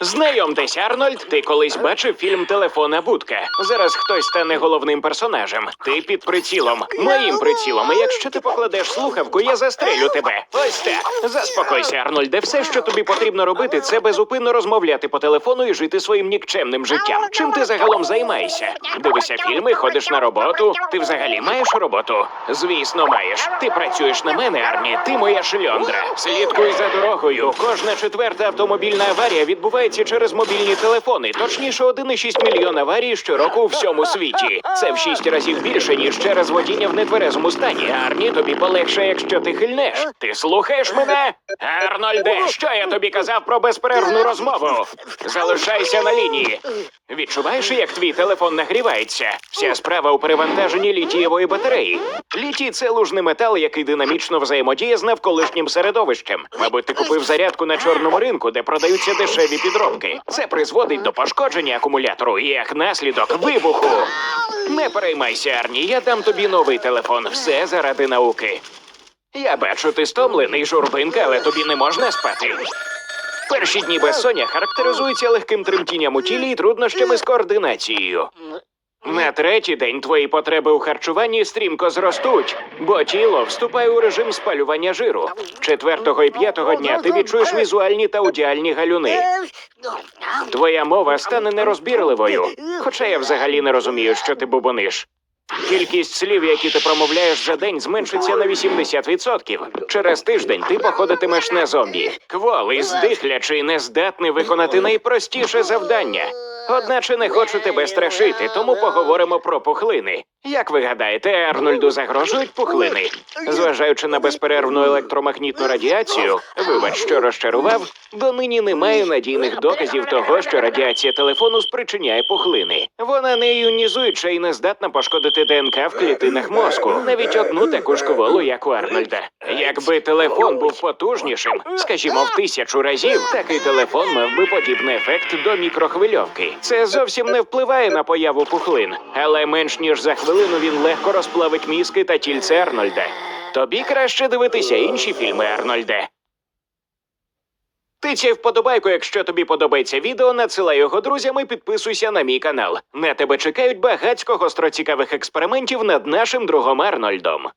Знайомтесь, Арнольд, ти колись бачив фільм Телефонна будка. Зараз хтось стане головним персонажем. Ти під прицілом, моїм прицілом. Якщо ти покладеш слухавку, я застрелю тебе. Ось так. Заспокойся, Арнольде. Все, що тобі потрібно робити, це безупинно розмовляти по телефону і жити своїм нікчемним життям. Чим ти загалом займаєшся? Дивишся фільми, ходиш на роботу. Ти взагалі маєш роботу? Звісно, маєш. Ти працюєш на мене, Арні. Ти моя шльондра. Слідкуй за дорогою. Кожна четверта автомобільна аварія відбувається через мобільні телефони. Точніше, 1,6 мільйон аварій щороку у всьому світі. Це в шість разів більше, ніж через водіння в нетверезому стані. Арні, тобі полегше, якщо ти хильнеш. Ти слухаєш мене? Арнольде, що я тобі казав про безперервну розмову? Залишайся на лінії. Відчуваєш, як твій телефон нагрівається? Вся справа у перевантаженні літієвої батареї. Літій це лужний метал, який динамічно взаємодіє з навколишнім середовищем. Мабуть, ти купив зарядку на чорному ринку, де продаються дешеві підробки. Це призводить до пошкодження акумулятору і як наслідок вибуху. Не переймайся, Арні, я дам тобі новий телефон. Все заради науки. Я бачу, ти стомлений, журбинка, але тобі не можна спати. Перші дні безсоння характеризуються легким тремтінням у тілі і труднощами з координацією. На третій день твої потреби у харчуванні стрімко зростуть, бо тіло вступає у режим спалювання жиру. Четвертого і п'ятого дня ти відчуєш візуальні та аудіальні галюни. Твоя мова стане нерозбірливою, хоча я взагалі не розумію, що ти бубониш. Кількість слів, які ти промовляєш за день, зменшиться на 80%. Через тиждень ти походитимеш на зомбі. Кволий, здихлячий, нездатний виконати найпростіше завдання. Одначе не хочу тебе страшити, тому поговоримо про пухлини. Як ви гадаєте, Арнольду загрожують пухлини? Зважаючи на безперервну електромагнітну радіацію, вибач, що розчарував, донині немає надійних доказів того, що радіація телефону спричиняє пухлини. Вона не іонізуюча і не здатна пошкодити ДНК в клітинах мозку, навіть одну таку ж кволу, як у Арнольда. Якби телефон був потужнішим, скажімо, в тисячу разів, такий телефон мав би подібний ефект до мікрохвильовки. Це зовсім не впливає на появу пухлин, але менш ніж за хвилину він легко розплавить мізки та тільце Арнольда. Тобі краще дивитися інші фільми, Арнольде. Тицяй вподобайку, якщо тобі подобається відео, надсилай його друзям і підписуйся на мій канал. На тебе чекають багацько гостроцікавих експериментів над нашим другом Арнольдом.